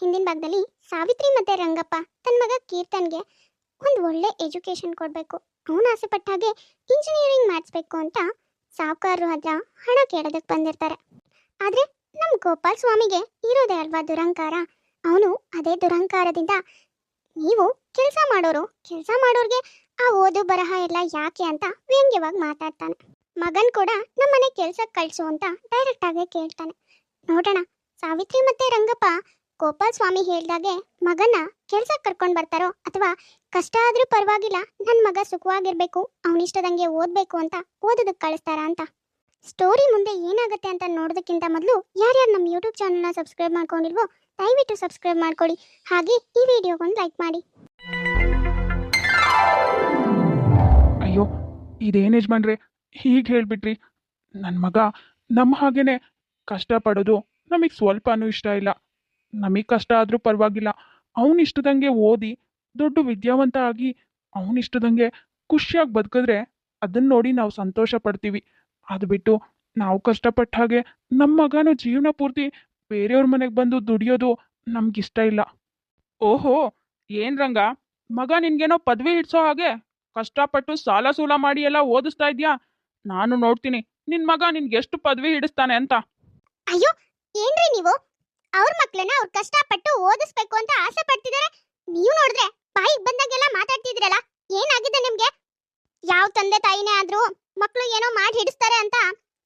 ಹಿಂದಿನ ಭಾಗದಲ್ಲಿ ಸಾವಿತ್ರಿ ಮತ್ತೆ ರಂಗಪ್ಪ ತನ್ನ ಮಗ ಕೀರ್ತನ್ಗೆ ಒಂದು ಒಳ್ಳೆ ಎಜುಕೇಶನ್ ಕೊಡಬೇಕು. ಅವನು ಆಸೆಪಟ್ಟ ಹಾಗೆ ಇಂಜಿನಿಯರಿಂಗ್ ಮಾಡಿಸ್ಬೇಕು ಅಂತ ಸಾಹುಕಾರರು ಹತ್ರ ಹಣ ಕೇಳೋದಕ್ಕೆ ಬಂದಿರ್ತಾರೆ. ಆದರೆ ನಮ್ಮ ಗೋಪಾಲ್ ಸ್ವಾಮಿಗೆ ಇರೋದೇ ಅಲ್ವಾ ದುರಂಕಾರ? ಅವನು ಅದೇ ದುರಂಕಾರದಿಂದ ನೀವು ಕೆಲಸ ಮಾಡೋರು, ಕೆಲಸ ಮಾಡೋರಿಗೆ ಆ ಓದು ಬರಹ ಎಲ್ಲ ಯಾಕೆ ಅಂತ ವ್ಯಂಗ್ಯವಾಗಿ ಮಾತಾಡ್ತಾನೆ. ಮಗನ್ ಕೂಡ ನಮ್ಮನೆ ಕೆಲ್ಸಕ್ಕೆ ಕಳ್ಸು ಅಂತ ಡೈರೆಕ್ಟ್ ಆಗಿ ಕೇಳ್ತಾನೆ. ನೋಡೋಣ, ಸಾವಿತ್ರಿ ಮತ್ತೆ ರಂಗಪ್ಪ ಗೋಪಾಲ್ ಸ್ವಾಮಿ ಹೇಳ್ದಾಗೆ ಮಗನ ಕೆಲ್ಸಕ್ಕೆ ಕರ್ಕೊಂಡು ಬರ್ತಾರೋ ಅಥವಾ ಕಷ್ಟ ಆದ್ರೂ ಪರವಾಗಿಲ್ಲ ನನ್ನ ಮಗ ಸುಖವಾಗಿರ್ಬೇಕು ಅವನಿಷ್ಟದಂಗೆ ಓದ್ಬೇಕು ಅಂತ ಓದೋದಕ್ಕೆ ಕಳಿಸ್ತಾರಾ ಅಂತ. ಸ್ಟೋರಿ ಮುಂದೆ ಏನಾಗುತ್ತೆ ಅಂತ ನೋಡೋದಕ್ಕಿಂತ ಮೊದಲು ಯಾರ್ಯಾರು ನಮ್ಮ ಯೂಟ್ಯೂಬ್ ಚಾನಲ್ನ ಸಬ್ಸ್ಕ್ರೈಬ್ ಮಾಡ್ಕೊಂಡಿಲ್ವೋ ದಯವಿಟ್ಟು ಸಬ್ಸ್ಕ್ರೈಬ್ ಮಾಡ್ಕೊಳ್ಳಿ. ಹಾಗೆ ಈ ವಿಡಿಯೋಗೊಂದು ಲೈಕ್ ಮಾಡಿ. ಅಯ್ಯೋ, ಇದೇನು ಯಜಮಾನ್ರಿ? ಹೀಗೆ ಹೇಳ್ಬಿಟ್ರಿ. ನನ್ನ ಮಗ ನಮ್ಮ ಹಾಗೇನೆ ಕಷ್ಟಪಡೋದು ನಮಗೆ ಸ್ವಲ್ಪನೂ ಇಷ್ಟ ಇಲ್ಲ. ನಮಗೆ ಕಷ್ಟ ಆದರೂ ಪರವಾಗಿಲ್ಲ. ಅವನಿಷ್ಟದಂಗೆ ಓದಿ ದೊಡ್ಡ ವಿದ್ಯಾವಂತ ಆಗಿ ಅವನಿಷ್ಟದಂಗೆ ಖುಷಿಯಾಗಿ ಬದುಕಿದ್ರೆ ಅದನ್ನ ನೋಡಿ ನಾವು ಸಂತೋಷ ಪಡ್ತೀವಿ. ಅದು ಬಿಟ್ಟು ನಾವು ಕಷ್ಟಪಟ್ಟ ಹಾಗೆ ನಮ್ಮ ಮಗನೂ ಜೀವನ ಪೂರ್ತಿ ಬೇರೆಯವ್ರ ಮನೆಗೆ ಬಂದು ದುಡಿಯೋದು ನಮ್ಗಿಷ್ಟ ಇಲ್ಲ. ಓಹೋ, ಏನ್ ರಂಗ? ಮಗ ನಿನ್ಗೇನೋ ಪದವಿ ಹಿಡ್ಸೋ ಹಾಗೆ ಕಷ್ಟಪಟ್ಟು ಸಾಲ ಸೂಲ ಮಾಡಿ ಎಲ್ಲ ಓದಿಸ್ತಾ ಇದ್ಯಾ? ನಾನು ನೋಡ್ತೀನಿ ನಿನ್ ಮಗ ನಿನ್ಗೆ ಎಷ್ಟು ಪದವಿ ಹಿಡಿಸ್ತಾನೆ ಅಂತ. ಅಯ್ಯೋ, ಏನ್ರಿ ನೀವು? ಅವ್ರ ಮಕ್ಕಳನ್ನ ಅವ್ರು ಕಷ್ಟಪಟ್ಟು ಓದಿಸ್ಬೇಕು ಅಂತ ಆಸೆ ಪಡ್ತಿದಾರೆ. ನೀವು ನೋಡಿದ್ರೆ ಬಾಯಿಗೆ ಬಂದಾಗೆಲ್ಲ ಮಾತಾಡ್ತಿದ್ರಲ್ಲ, ಏನಾಗಿದೆ ನಿಮ್ಗೆ? ಯಾವ ತಂದೆ ತಾಯಿನೇ ಆದ್ರೂ ಮಕ್ಕಳು ಏನೋ ಮಾಡಿ ಹಿಡಿಸ್ತಾರೆ ಅಂತ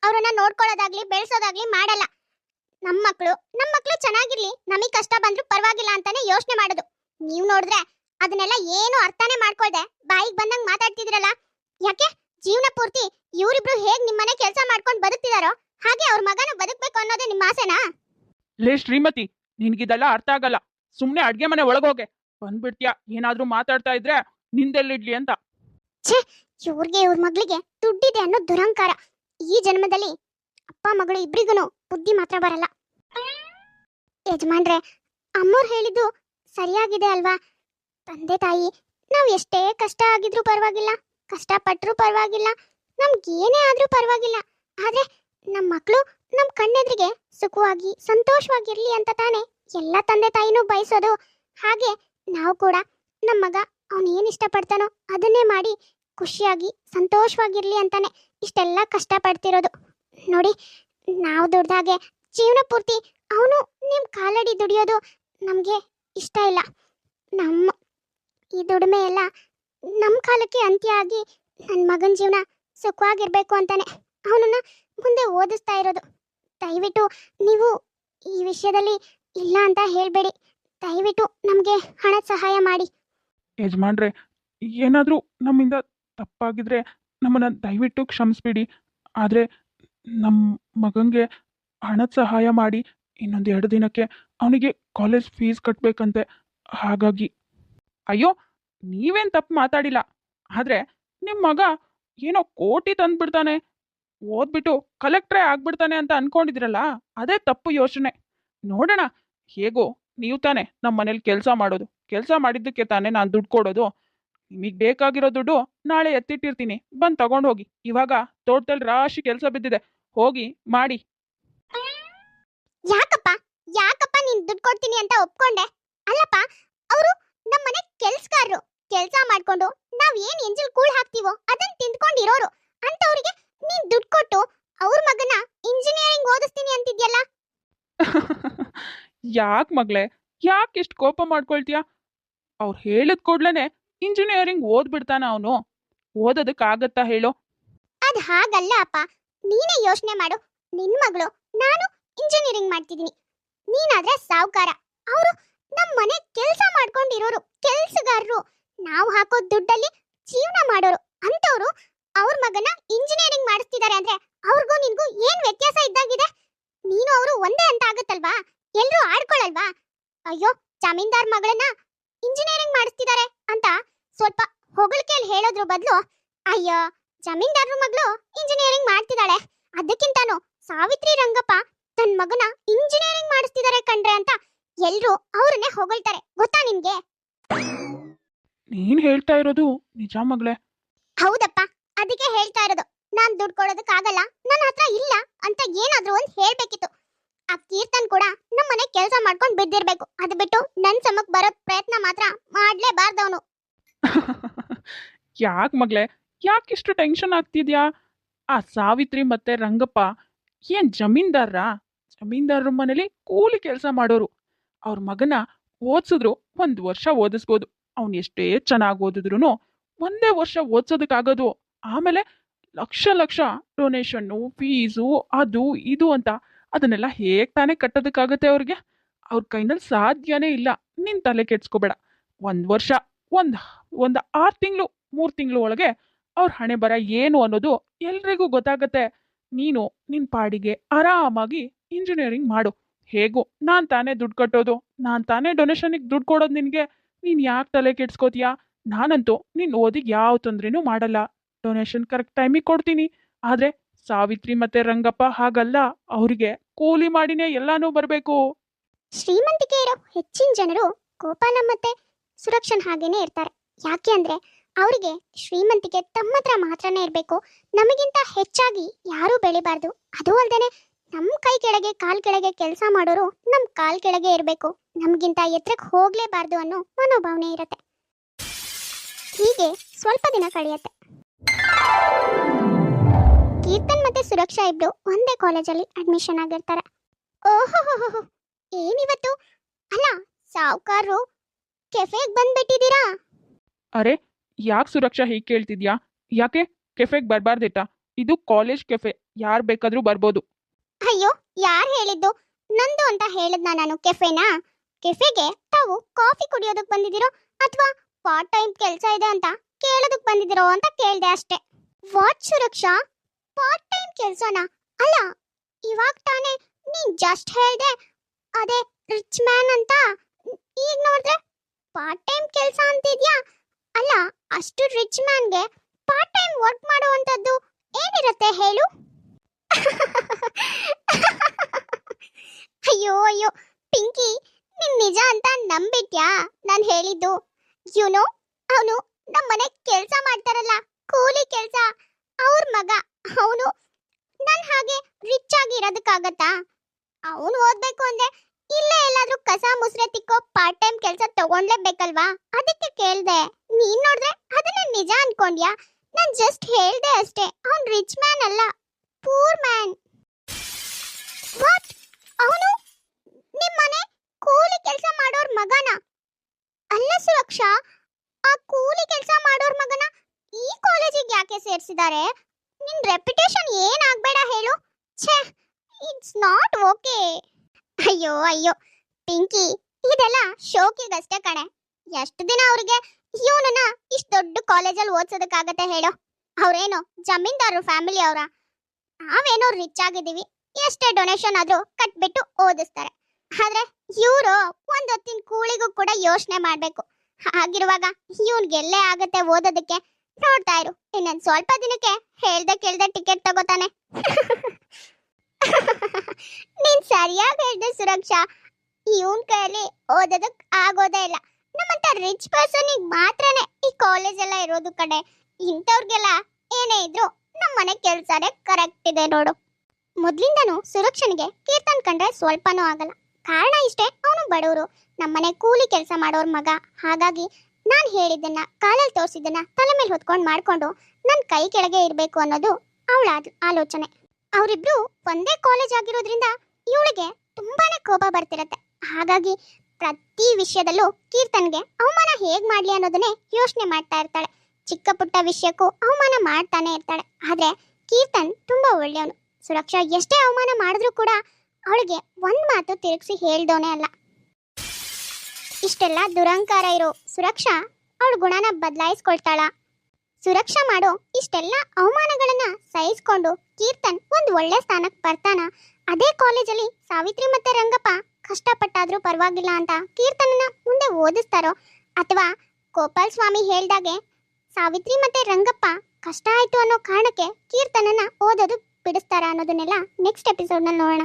ಅವ್ರನ್ನ ನೋಡ್ಕೊಳ್ಳೋದಾಗ್ಲಿ, ಬೆಳೆಸೋದಾಗ್ಲಿ ಮಾಡಲ್ಲ. ನಮ್ಮ ಮಕ್ಳು ನಮ್ಮ ಮಕ್ಳು ಚೆನ್ನಾಗಿರ್ಲಿ, ನಮಗೆ ಕಷ್ಟ ಬಂದ್ರೂ ಪರವಾಗಿಲ್ಲ ಅಂತಾನೆ ಯೋಚನೆ ಮಾಡೋದು. ನೀವು ನೋಡಿದ್ರೆ ಅದನ್ನೆಲ್ಲ ಏನು ಅರ್ಥನೇ ಮಾಡ್ಕೊಳ್ದೆ, ಬಾಯಿಗೆ ಬಂದಂಗ್ ಮಾತಾಡ್ತಿದ್ರಲ್ಲ? ಯಾಕೆ? ಜೀವನ ಪೂರ್ತಿ ಇವರಿಬ್ರು ಹೇಗ್ ನಿಮ್ಮನೆ ಕೆಲಸ ಮಾಡ್ಕೊಂಡು ಬದುಕ್ತಿದಾರೋ ಹಾಗೆ ಅವ್ರ ಮಗನ ಬದುಕ್ಬೇಕು ಅನ್ನೋದೇ ನಿಮ್ಮ ಆಸೆನಾ? ಲೇ ಶ್ರೀಮತಿ, ನಿನ್ಗಿದೆಲ್ಲ ಅರ್ಥ ಆಗಲ್ಲ. ಸುಮ್ನೆ ಅಡ್ಗೆ ಮನೆ ಒಳಗೋಗೆ. ಬಂದ್ಬಿಡ್ತೀಯ? ಏನಾದ್ರೂ ಮಾತಾಡ್ತಾ ಇದ್ರೆ ನಿಂದೆಲ್ಲಿಡ್ಲಿ ಅಂತ. ಇವ್ರಿಗೆ ಇವ್ರ ಮಗಳಿಗೆ ದುಡ್ಡಿದೆ ಅನ್ನೋ ದುರಂಕಾರ ಈ ಜನ್ಮದಲ್ಲಿ ಅಪ್ಪ, ಮಗಳು ಇಬ್ರಿಗೂ ಬುದ್ಧಿ ಮಾತ್ರ ಬರಲ್ಲ. ಯಜಮಾನ್ರೆ ಅಮ್ಮೋರ್ ಹೇಳಿದ್ದು ಸರಿಯಾಗಿದೆ ಅಲ್ವಾ? ತಂದೆ, ತಾಯಿ, ನಾವು ಎಷ್ಟೇ ಕಷ್ಟ ಆಗಿದ್ರು ಪರವಾಗಿಲ್ಲ. ಕಷ್ಟ ಪಟ್ರು ಪರವಾಗಿಲ್ಲ. ನಮ್ಗೆ ಏನೇ ಆದ್ರೂ ಪರವಾಗಿಲ್ಲ. ಆದ್ರೆ ನಮ್ಮ ಮಕ್ಕಳು ನಮ್ಮ ಕಣ್ಣೆದ್ರಿಗೆ ಸುಖವಾಗಿ, ಸಂತೋಷವಾಗಿರ್ಲಿ ಅಂತ ತಾನೇ ಎಲ್ಲ ತಂದೆ ತಾಯಿನೂ ಬಯಸೋದು. ಹಾಗೆ ನಾವು ಕೂಡ ನಮ್ಮ ಮಗ ಅವನು ಏನು ಇಷ್ಟಪಡ್ತಾನೋ ಅದನ್ನೇ ಮಾಡಿ ಖುಷಿಯಾಗಿ, ಸಂತೋಷವಾಗಿರ್ಲಿ ಅಂತಾನೆ ಇಷ್ಟೆಲ್ಲ ಕಷ್ಟಪಡ್ತಿರೋದು. ನೋಡಿ, ನಾವು ದುಡ್ದಾಗೆ ಜೀವನ ಪೂರ್ತಿ ಅವನು ನಿಮ್ಮ ಕಾಲಡಿ ದುಡಿಯೋದು ನಮಗೆ ಇಷ್ಟ ಇಲ್ಲ. ನಮ್ಮ ಈ ದುಡಿಮೆ ಎಲ್ಲ ನಮ್ಮ ಕಾಲಕ್ಕೆ ಅಂತ್ಯ ಆಗಿ ನನ್ನ ಮಗನ ಜೀವನ ಸುಖವಾಗಿರಬೇಕು ಅಂತಾನೆ. ಅವನನ್ನ ಮುಂದೆ ಓದಿಸ್ತಾ ಇರೋದು. ದಯವಿಟ್ಟು ನೀವು ಈ ವಿಷಯದಲ್ಲಿ ಇಲ್ಲ ಅಂತ ಹೇಳಬೇಡಿ. ದಯವಿಟ್ಟು ನಮಗೆ ಹಣದ ಸಹಾಯ ಮಾಡಿ. ಯಜಮಾನ್ರೆ, ಏನಾದರೂ ನಮ್ಮಿಂದ ತಪ್ಪಾಗಿದ್ರೆ ನಮ್ಮನ್ನ ದಯವಿಟ್ಟು ಕ್ಷಮಿಸ್ಬಿಡಿ. ಆದರೆ ನಮ್ಮ ಮಗಂಗೆ ಹಣದ ಸಹಾಯ ಮಾಡಿ ಇನ್ನೊಂದು ಎರಡು ದಿನಕ್ಕೆ ಅವನಿಗೆ ಕಾಲೇಜ್ ಫೀಸ್ ಕಟ್ಟಬೇಕಂತೆ ಹಾಗಾಗಿ, ಅಯ್ಯೋ, ನೀವೇನು ತಪ್ಪು ಮಾತಾಡಿಲ್ಲ. ಆದರೆ ನಿಮ್ಮ ಮಗ ಏನೋ ಕೋಟಿ ತಂದ್ಬಿಡ್ತಾನೆ. ಓದ್ಬಿಟ್ಟು ಕಲೆಕ್ಟ್ರೇ ಆಗ್ಬಿಡ್ತಾನೆ ಅಂತ ಅನ್ಕೊಂಡಿದ್ರಲ್ಲ, ಅದೇ ತಪ್ಪು ಯೋಚನೆ. ನೋಡೋಣ, ಹೇಗೋ, ನೀವು ತಾನೇ ನಮ್ಮ ಮನೇಲಿ ಕೆಲಸ ಮಾಡೋದು. ಕೆಲಸ ಮಾಡಿದ್ದಕ್ಕೆ ತಾನೇ ನಾನು ದುಡ್ಡು ಕೊಡೋದು. ನಿಮಗೆ ಬೇಕಾಗಿರೋ ದುಡ್ಡು ನಾಳೆ ಎತ್ತಿಟ್ಟಿರ್ತೀನಿ. ಬಂದು ತಗೊಂಡು ಹೋಗಿ ಇವಾಗ ತೋಟದಲ್ಲಿ ರಾಶಿ ಕೆಲಸ ಬಿದ್ದಿದೆ. ಹೋಗಿ, ಮಾಡಿ. ಯಾಕಪ್ಪ? ಯಾಕಪ್ಪ ನೀನ್ ದುಡ್ಡು ಕೊಡ್ತೀನಿ ಅಂತ ಒಪ್ಕೊಂಡೆ? ಅಲ್ಲಪ್ಪ, ಅವರು ನಮ್ಮ ಮನೆ ಕೆಲಸಗಾರರು. ಕೆಲಸ ಮಾಡ್ಕೊಂಡು ನಾವ್ ಏನ್ ಎಂಜಲ್ ಕೂಳ್ ಹಾಕ್ತಿವೋ ಅದನ್ನ ತಿಂದ್ಕೊಂಡಿರೋರು. ಅಂತವ್ರಿಗೆ ನೀನ್ ದುಡ್ಡು ಕೊಟ್ಟು ಅವ್ರ ಮಗನ ಇಂಜಿನಿಯರಿಂಗ್ ಓದಿಸ್ತೀನಿ ಅಂತಿದ್ಯಲ್ಲ? ಯಾಕ್ ಮಗಳೇ? ಯಾಕೆ ಇಷ್ಟು ಕೋಪ ಮಾಡ್ಕೊಳ್ತೀಯ? ಅವ್ರು ಹೇಳಿದ ಕೂಡಲೇ ಇಂಜಿನಿಯರಿಂಗ್ ಓದ್ಬಿಡ್ತಾನ ಅವನು. ಓದೋದಕ್ಕಾಗತ್ತಾ ಹೇಳು? ಅದ್ ಹಾಗಲ್ಲ ಅಪ್ಪ. ನೀನೇ ಯೋಚನೆ ಮಾಡು. ನಿನ್ ಮಗಳು ನಾನು ಇಂಜಿನಿಯರಿಂಗ್ ಮಾಡ್ತಿದೀನಿ ನೀನಾದ್ರೆ ಸಾವುಕಾರ. ಅವರು ನಮ್ಮ ಮನೆ ಕೆಲಸ ಮಾಡ್ಕೊಂಡಿರೋರು ಕೆಲ್ಸಗಾರರು. ನಾವು ಹಾಕೋ ದುಡ್ಡಲ್ಲಿ ಜೀವನ ಮಾಡೋರು. ಅಂತವ್ರು ಅವ್ರ ಮಗನ ಇಂಜಿನಿಯರಿಂಗ್ ಮಾಡಿಸ್ತಿದ್ದಾರೆ ಅಂದ್ರೆ ಅವ್ರಿಗೂ ನಿನ್ಗೂ ಏನ್ ವ್ಯತ್ಯಾಸ ಇದ್ದಾಗಿದೆ? ನೀನು ಅವರು ಒಂದೇ ಅಂತ ಆಗುತ್ತಲ್ವಾ? ಎಲ್ರೂ ಆಡ್ಕೊಳಲ್ವಾ? ಅಯ್ಯೋ ಜಮೀನ್ದಾರ್ ಮಗಳನ್ನ ಇಂಜಿನಿಯರಿಂಗ್ ಮಾಡಿಸ್ತಿದ್ದಾರೆ ಅಂತ ಸ್ವಲ್ಪ ಹೊಗಳಿಕೆಯಲ್ಲಿ ಹೇಳೋದ್ರ ಬದಲು ಅಯ್ಯೋ ಜಮೀನ್ದಾರ್ರ ಮಗಳು ಇಂಜಿನಿಯರಿಂಗ್ ಮಾಡ್ತಿದ್ದಾಳೆ ಅದಕ್ಕಿಂತಾನು ಸಾವಿತ್ರಿ ರಂಗಪ್ಪ ತನ್ನ ಮಗನ ಇಂಜಿನಿಯರಿಂಗ್ ಮಾಡಿಸ್ತಿದ್ದಾರೆ ಕಣ್ರೆ ಅಂತ ಎಲ್ರು ಅವ್ರನ್ನೇ ಹೊಗಳ್ತಾರೆ. ಗೊತ್ತಾ ನಿಮ್ಗೆ? ನೀನ್ ಹೇಳ್ತಾ ಇರೋದು ನಿಜ ಮಗಳೇ. ಹೌದಪ್ಪ. ಅದಕ್ಕೆ ಹೇಳ್ತಾ ಇರೋದು, ನಾನ್ ದುಡ್ಡು ಕೊಡೋದಕ್ಕಾಗಲ್ಲ ನನ್ನ ಹತ್ರ ಇಲ್ಲ ಅಂತ ಏನಾದ್ರೂ ಒಂದ್ ಹೇಳ್ಬೇಕಿತ್ತು. ಆ ಕೀರ್ತನ್ ಕೂಡ ನಮ್ಮನೆ ಕೆಲಸ ಮಾಡ್ಕೊಂಡು ಬಿದ್ದಿರ್ಬೇಕು. ಅದು ಬಿಟ್ಟು ನನ್ ಸಮಕ್ ಬರೋ ಪ್ರಯತ್ನ ಮಾತ್ರ ಮಾಡ್ಲೇಬಾರ್ದವನು. ಯಾಕೆ ಮಗಳೇ? ಯಾಕೆ ಇಷ್ಟು ಟೆನ್ಷನ್ ಆಗ್ತಿದ್ಯಾ? ಆ ಸಾವಿತ್ರಿ ಮತ್ತೆ ರಂಗಪ್ಪ ಏನ್ ಜಮೀನ್ದಾರ ಜಮೀನ್ದಾರರ ಮನೇಲಿ ಕೂಲಿ ಕೆಲಸ ಮಾಡೋರು. ಅವ್ರ ಮಗನ ಓದ್ಸಿದ್ರು ಒಂದು ವರ್ಷ ಓದಿಸ್ಬೋದು. ಅವ್ನು ಎಷ್ಟೇ ಚೆನ್ನಾಗಿ ಓದಿದ್ರು ಒಂದೇ ವರ್ಷ ಓದ್ಸೋದಕ್ಕಾಗೋದು. ಆಮೇಲೆ ಲಕ್ಷ ಲಕ್ಷ ಡೊನೇಷನ್ನು ಫೀಸು ಅದು, ಇದು ಅಂತ. ಅದನ್ನೆಲ್ಲ ಹೇಗೆ ತಾನೇ ಕಟ್ಟೋದಕ್ಕಾಗತ್ತೆ ಅವ್ರಿಗೆ? ಅವ್ರ ಕೈನಲ್ಲಿ ಸಾಧ್ಯನೇ ಇಲ್ಲ. ನಿನ್ ತಲೆ ಕೆಡ್ಸ್ಕೋಬೇಡ. ಒಂದು ವರ್ಷ, ಒಂದು ಒಂದು ಆರು ತಿಂಗಳು, ಮೂರು ತಿಂಗಳು ಒಳಗೆ ಅವ್ರ ಹಣೆ ಬರ ಏನು ಅನ್ನೋದು ಎಲ್ರಿಗೂ ಗೊತ್ತಾಗತ್ತೆ. ನೀನು ನಿನ್ನ ಪಾಡಿಗೆ ಆರಾಮಾಗಿ ಇಂಜಿನಿಯರಿಂಗ್ ಮಾಡು. ಹೇಗೂ, ನಾನು ತಾನೇ ದುಡ್ಡು ಕಟ್ಟೋದು. ನಾನು ತಾನೇ ಡೊನೇಷನಿಗೆ ದುಡ್ಡು ಕೊಡೋದು ನಿನಗೆ. ನೀನು ಯಾಕೆ ತಲೆ ಕೆಡ್ಸ್ಕೋತೀಯಾ? ನಾನಂತೂ ನಿನ್ನ ಓದಿಗೆ ಯಾವ ತೊಂದ್ರೆನೂ ಮಾಡಲ್ಲ. ಡೊನೇಷನ್ ಕರೆಕ್ಟ್ ಟೈಮಿಗೆ ಕೊಡ್ತೀನಿ. ಆದರೆ ಸಾವಿತ್ರಿ ಮತ್ತೆ ರಂಗಪ್ಪ ಹಾಗಲ್ಲ. ಅವರಿಗೆ ಕೂಲಿ ಮಾಡಿನೇ ಎಲ್ಲಾನು ಬರಬೇಕು. ಶ್ರೀಮಂತಿಕೆ ಇರೋ ಹೆಚ್ಚಿನ ಜನರು ಗೋಪಾಲ ಮತ್ತೆ ಸುರಕ್ಷನ್ ಹಾಗೇನೆ ಇರ್ತಾರೆ. ಯಾಕೆ ಅಂದ್ರೆ ಅವರಿಗೆ ಶ್ರೀಮಂತಿಕೆ ತಮ್ಮ ಹತ್ರ ಮಾತ್ರನೇ ಇರಬೇಕು. ನಮಗಿಂತ ಹೆಚ್ಚಾಗಿ ಯಾರೂ ಬೆಳಿಬಾರ್ದು. ಅದು ಅಲ್ದೇನೆ ನಮ್ಮ ಕೈ ಕೆಳಗೆ ಕಾಲ್ ಕೆಳಗೆ ಕೆಲಸ ಮಾಡೋರು ನಮ್ಮ ಕಾಲ್ ಕೆಳಗೆ ಇರಬೇಕು. ನಮಗಿಂತ ಎತ್ತರಕ್ಕೆ ಹೋಗಲೇಬಾರ್ದು ಅನ್ನೋ ಮನೋಭಾವನೆ ಇರುತ್ತೆ. ಹೀಗೆ ಸ್ವಲ್ಪ ದಿನ ಕಳೆಯುತ್ತೆ. ಕೀರ್ತನ್ ಮತ್ತೆ ಸುರಕ್ಷಾ ಇಬ್ರು ಒಂದೇ ಕಾಲೇಜಲ್ಲಿ ಅಡ್ಮಿಷನ್ ಆಗಿರ್ತಾರೆ. ಓಹೋ ಏನಿವತ್ತು? ಅಲ್ಲ ಸಾವುಕಾರರು ಕೆಫೆಗೆ ಬಂದ್ಬಿಟ್ಟಿದ್ದೀರಾ? ಅರೆ ಯಾಕೆ ಸುರಕ್ಷಾ ಹೀಗೆ ಕೇಳ್ತಿದ್ಯಾ? ಯಾಕೆ? ಕೆಫೆಗೆ ಬರಬಾರ್ದಿಟ್ಟ ಇದು ಕಾಲೇಜ್ ಕೆಫೆ ಯಾರು ಬೇಕಾದರೂ ಬರ್ಬೋದು. ಅಯ್ಯೋ ಯಾರು ಹೇಳಿದ್ದು? ನಂದು ಅಂತ ಹೇಳಿದ್ನ ನಾನು ಕೆಫೆನಾ? ಕೆಫೆಗೆ ತಾವು ಕಾಫಿ ಕುಡಿಯೋದಕ್ಕೆ ಬಂದಿದ್ದೀರೋ ಅಥವಾ ಪಾರ್ಟ್ ಟೈಮ್ ಕೆಲಸ ಇದೆ ಅಂತ? ಕೇಳೋದಕ್ಕೆ ಬಂದಿದ್ದೀರೋ ಅಂತ ಕೇಳ್ದೆ ಅಷ್ಟೇ. ವಾಟ್ ಸುರಕ್ಷಾ ಪಾರ್ಟ್ ಟೈಮ್ ಕೆಲಸನಾ? ಅಲ್ಲ, ಇವಾಗ ತಾನೇ ನೀನ್ ಜಸ್ಟ್ ಹೇಳ್ದೆ, ಅದೇ ರಿಚ್ ಮ್ಯಾನ್ ಅಂತ? ಈಗ ನೋಡಿದ್ರೆ ಪಾರ್ಟ್ ಟೈಮ್ ಕೆಲಸ ಅಂತಿದ್ಯಾ? ಅಲ್ಲ, ಅಷ್ಟು ರಿಚ್ ಮ್ಯಾನ್ಗೆ ಪಾರ್ಟ್ ಟೈಮ್ ವರ್ಕ್ ಮಾಡುವಂಥದ್ದು ಏನಿರುತ್ತೆ ಹೇಳು? ಅಯ್ಯೋ ಅಯ್ಯೋ, ಪಿಂಕಿ, ನಿನ್ ನಿಜ ಅಂತ ನಂಬಿಟ್ಯಾ ನಾನು ಹೇಳಿದ್ದು. ಯುನೋ ಅವನು ನಮ್ಮನೆ ಕೆಲಸ ಮಾಡ್ತಾರಲ್ಲ, ಕೂಲಿ ಕೆಲಸ, ಅವ್ರ ಮಗ, ಅವನು ನನ್ ಹಾಗೆ ರಿಚ್ ಆಗಿ ಇರೋದಕ್ಕಾಗತ್ತಾ? ಅವನು ಓದ್ಬೇಕು ಅಂದ್ರೆ ಇಲ್ಲೇ ಎಲ್ಲಾದ್ರೂ ಕಸ ಮುಸ್ರೆ ತಿಕ್ಕೋ ಪಾರ್ಟ್ ಟೈಮ್ ಕೆಲಸ ತಗೊಂಡ್ಲೇಬೇಕಲ್ವಾ? ಅದಕ್ಕೆ ಕೇಳ್ದೆ, ನೀನ್ ನೋಡ್ದೆ ಅದನ್ನ ನಿಜ ಅನ್ಕೊಂಡ್ಯಾ? ನಾನ್ ಜಸ್ಟ್ ಹೇಳ್ದೆ ಅಷ್ಟೇ, ಅವ್ನ್ ರಿಚ್ ಮ್ಯಾನ್ ಅಲ್ಲ ಪೂರ್ ಮ್ಯಾನ್ ವಾಟ್ ಅವನು ನಿಮ್ಮನೆ ಕೂಲಿ ಕೆಲಸ ಮಾಡೋರ್ ಮಗನ? ಅಲ್ಲ ಸುರಕ್ಷಾ ಆ ಕೂಲಿ ಕೆಲಸ ಮಾಡೋರ್ ಮಗನ ಈ ಕಾಲೇಜಿಗೆ ಯಾಕೆ ಸೇರಿಸಿದ್ದಾರೆ ನಿನ್ ರೆಪ್ಯುಟೇಷನ್ ಏನಾಗ್ಬೇಡ ಹೇಳು. ಛೇ ಇಟ್ಸ್ ನಾಟ್ ಓಕೆ ಅಯ್ಯೋ ಅಯ್ಯೋ, ಪಿಂಕಿ, ಇದೆಲ್ಲ ಶೋಕಿಗಷ್ಟೇ ಕಣೆ. ಎಷ್ಟು ದಿನ ಅವ್ರಿಗೆ ಇವನನ್ನ ಇಷ್ಟು ದೊಡ್ಡ ಕಾಲೇಜಲ್ಲಿ ಓದ್ಸೋದಕ್ಕಾಗತ್ತೆ ಹೇಳು. ಅವ್ರೇನು ಜಮೀನ್ದಾರರು ಫ್ಯಾಮಿಲಿ ಅವರ? ನಾವೇನೋ ರಿಚ್ ಆಗಿದ್ದೀವಿ. ಎಷ್ಟೇ ಡೊನೇಷನ್ ಆದ್ರೂ ಕಟ್ಬಿಟ್ಟು ಓದಿಸ್ತಾರೆ. ಆದ್ರೆ ಇವರು ಒಂದೊತ್ತಿನ ಕೂಳಿಗೂ ಕೂಡ ಯೋಚನೆ ಮಾಡ್ಬೇಕು. ಹಾಗಿರುವಾಗ ಇವ್ನ್ಗೆಲ್ಲೇ ಆಗತ್ತೆ ಓದೋದಕ್ಕೆ. ನೋಡ್ತಾ ಇರು, ಇನ್ನೊಂದ್ ಸ್ವಲ್ಪ ದಿನಕ್ಕೆ ಹೇಳ್ದೆ ಕೇಳ್ದೆ ಟಿಕೆಟ್ ತಗೋತಾನೆ. ನೀನ್ ಸರಿಯಾಗಿ ಹೇಳ್ದೆ ಸುರಕ್ಷಾ. ಇವನ್ ಕೈಯಲ್ಲಿ ಓದೋದಕ್ ಆಗೋದೇ ಇಲ್ಲ. ನಮ್ಮಂತ ರಿಚ್ ಪರ್ಸನಿಗೆ ಮಾತ್ರನೇ ಈ ಕಾಲೇಜ್ ಎಲ್ಲ ಇರೋದು ಕಡೆ ಇಂಥವ್ರಿಗೆಲ್ಲ ಏನೇ ಇದ್ರು ನಮ್ಮನೆ ಕೆಲ್ಸನೇ ಕರೆಕ್ಟ್ ಇದೆ ನೋಡು. ಮೊದ್ಲಿಂದನೂ ಸುರಕ್ಷನಿಗೆ ಕೀರ್ತನ್ ಕಂಡ್ರೆ ಸ್ವಲ್ಪನೂ ಆಗಲ್ಲ. ಕಾರಣ ಇಷ್ಟೇ, ಅವನು ಬಡವರು. ನಮ್ಮನೆ ಕೂಲಿ ಕೆಲಸ ಮಾಡೋರ್ ಮಗ. ಹಾಗಾಗಿ ನಾನು ಹೇಳಿದ್ದನ್ನ ಕಾಲಲ್ಲಿ ತೋರಿಸಿದ್ದನ್ನ ತಲೆ ಮೇಲೆ ಹೊತ್ಕೊಂಡು ಮಾಡ್ಕೊಂಡು ನನ್ನ ಕೈ ಕೆಳಗೆ ಇರಬೇಕು ಅನ್ನೋದು ಅವಳ ಆಲೋಚನೆ. ಅವರಿಬ್ರು ಒಂದೇ ಕಾಲೇಜ್ ಆಗಿರೋದ್ರಿಂದ ಇವಳಿಗೆ ತುಂಬಾನೇ ಕೋಪ ಬರ್ತಿರತ್ತೆ. ಹಾಗಾಗಿ ಪ್ರತಿ ವಿಷಯದಲ್ಲೂ ಕೀರ್ತನ್ಗೆ ಅವಮಾನ ಹೇಗ್ ಮಾಡ್ಲಿ ಅನ್ನೋದನ್ನೇ ಯೋಚನೆ ಮಾಡ್ತಾ ಇರ್ತಾಳೆ. ಚಿಕ್ಕ ಪುಟ್ಟ ವಿಷಯಕ್ಕೂ ಅವಮಾನ ಮಾಡ್ತಾನೆ ಇರ್ತಾಳೆ. ಆದ್ರೆ ಕೀರ್ತನ್ ತುಂಬಾ ಒಳ್ಳೆಯವನು. ಸುರಕ್ಷಾ ಎಷ್ಟೇ ಅವಮಾನ ಮಾಡಿದ್ರು ಕೂಡ ಅವಳಿಗೆ ಒಂದ್ ಮಾತು ತಿರುಗಿಸಿ ಹೇಳ್ದೋನೆ ಅಲ್ಲ. ಇಷ್ಟೆಲ್ಲ ದುರಂಕಾರ ಇರೋ ಸುರಕ್ಷಾ ಅವಳ ಗುಣನ ಬದಲಾಯಿಸ್ಕೊಳ್ತಾಳ. ಸುರಕ್ಷಾ ಮಾಡೋ ಇಷ್ಟೆಲ್ಲ ಅವಮಾನಗಳನ್ನ ಸಹಿಸ್ಕೊಂಡು ಕೀರ್ತನ್ ಒಂದು ಒಳ್ಳೆ ಸ್ಥಾನಕ್ಕೆ ಬರ್ತಾನ. ಅದೇ ಕಾಲೇಜಲ್ಲಿ ಸಾವಿತ್ರಿ ಮತ್ತೆ ರಂಗಪ್ಪ ಕಷ್ಟಪಟ್ಟಾದ್ರೂ ಪರವಾಗಿಲ್ಲ ಅಂತ ಕೀರ್ತನನ್ನ ಮುಂದೆ ಓದಿಸ್ತಾರೋ ಅಥವಾ ಗೋಪಾಲ್ ಸ್ವಾಮಿ ಹೇಳ್ದಾಗೆ ಸಾವಿತ್ರಿ ಮತ್ತೆ ರಂಗಪ್ಪ ಕಷ್ಟ ಆಯ್ತು ಅನ್ನೋ ಕಾರಣಕ್ಕೆ ಕೀರ್ತನನ್ನ ಓದೋದು ಬಿಡಿಸ್ತಾರ ಅನ್ನೋದನ್ನೆಲ್ಲ ನೆಕ್ಸ್ಟ್ ಎಪಿಸೋಡ್ನಲ್ಲಿ ನೋಡೋಣ.